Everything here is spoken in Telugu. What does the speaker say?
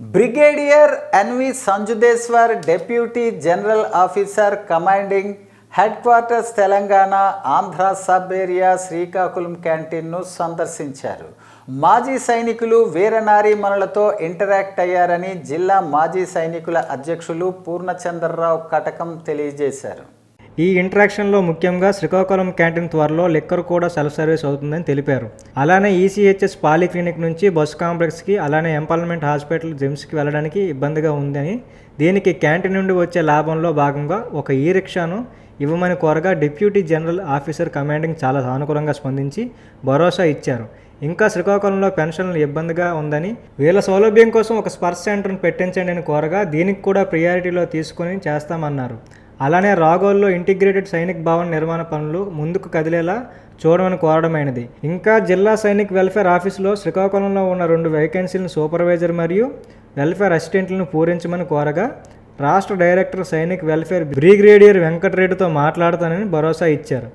Brigadier NV Sanjudeshwar deputy general officer commanding headquarters Telangana Andhra sub area Srikakulam క్యాంటీన్ను సందర్శించారు. మాజీ సైనికులు వీరనారీమణులతో ఇంటరాక్ట్ అయ్యారని జిల్లా మాజీ సైనికుల అధ్యక్షులు పూర్ణచంద్రరావు కటకం తెలియజేశారు. ఈ ఇంటరాక్షన్లో ముఖ్యంగా శ్రీకాకుళం క్యాంటీన్ త్వరలో లిక్కర్ కూడా సెల్ఫ్ సర్వీస్ అవుతుందని తెలిపారు. అలానే ఈసీహెచ్ఎస్ పాలిక్లినిక్ నుంచి బస్ కాంప్లెక్స్కి అలానే ఎంపార్మెంట్ హాస్పిటల్ జిమ్స్కి వెళ్ళడానికి ఇబ్బందిగా ఉందని దీనికి క్యాంటీన్ నుండి వచ్చే లాభంలో భాగంగా ఒక ఈ రిక్షాను ఇవ్వమని కోరగా డిప్యూటీ జనరల్ ఆఫీసర్ కమాండింగ్ చాలా సానుకూలంగా స్పందించి భరోసా ఇచ్చారు. ఇంకా శ్రీకాకుళంలో పెన్షన్లు ఇబ్బందిగా ఉందని వీళ్ళ సౌలభ్యం కోసం ఒక స్పర్శ సెంటర్ను పెట్టించండి అని కోరగా దీనికి కూడా ప్రియారిటీలో తీసుకొని చేస్తామన్నారు. అలానే రాగోల్లో ఇంటిగ్రేటెడ్ సైనిక్ భవన్ నిర్మాణ పనులు ముందుకు కదిలేలా చూడమని కోరడమైనది. ఇంకా జిల్లా సైనిక్ వెల్ఫేర్ ఆఫీసులో శ్రీకాకుళంలో ఉన్న రెండు వేకెన్సీలను సూపర్వైజర్ మరియు వెల్ఫేర్ అసిస్టెంట్లను పూరించమని కోరగా రాష్ట్ర డైరెక్టర్ సైనిక్ వెల్ఫేర్ బ్రిగేడియర్ వెంకటరెడ్డితో మాట్లాడతానని భరోసా ఇచ్చారు.